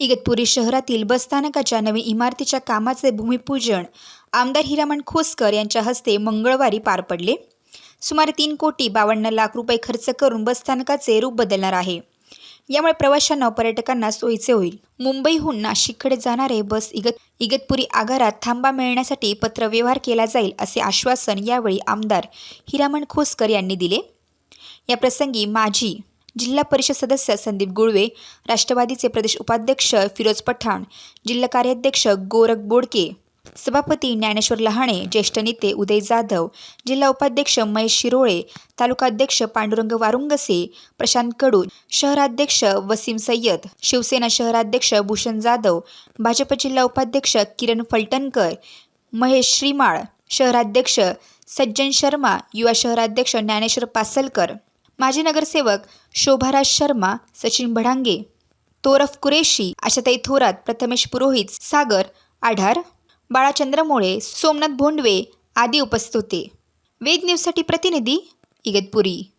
इगतपुरी शहरातील बसस्थानकाच्या नवीन इमारतीच्या कामाचे भूमिपूजन आमदार हिरामण खोसकर यांच्या हस्ते मंगळवारी पार पडले. सुमारे तीन कोटी बावन्न लाख रुपये खर्च करून बसस्थानकाचे रूप बदलणार आहे. यामुळे प्रवाशांना पर्यटकांना सोयीचे होईल. मुंबईहून नाशिककडे जाणारे बस इगत इगतपुरी आगारात थांबा मिळण्यासाठी पत्रव्यवहार केला जाईल असे आश्वासन यावेळी आमदार हिरामण खोसकर यांनी दिले. या प्रसंगी माजी जिल्हा परिषद सदस्य संदीप गुळवे राष्ट्रवादीचे प्रदेश उपाध्यक्ष फिरोज पठाण जिल्हा कार्याध्यक्ष गोरख बोडके सभापती ज्ञानेश्वर लहाणे ज्येष्ठ नेते उदय जाधव जिल्हा उपाध्यक्ष महेश शिरोळे तालुकाध्यक्ष पांडुरंग वारुंगसे प्रशांत कडू शहराध्यक्ष वसीम सय्यद शिवसेना शहराध्यक्ष भूषण जाधव भाजप जिल्हा उपाध्यक्ष किरण फलटणकर महेश श्रीमाळ शहराध्यक्ष सज्जन शर्मा युवा शहराध्यक्ष ज्ञानेश्वर पासलकर. माजी नगरसेवक शोभाराज शर्मा सचिन भडांगे तोरफ कुरेशी आशाताई थोरात प्रथमेश पुरोहित सागर आढार बाळाचंद्र मोळे सोमनाथ भोंडवे आदी उपस्थित होते. वेद न्यूजसाठी प्रतिनिधी इगतपुरी.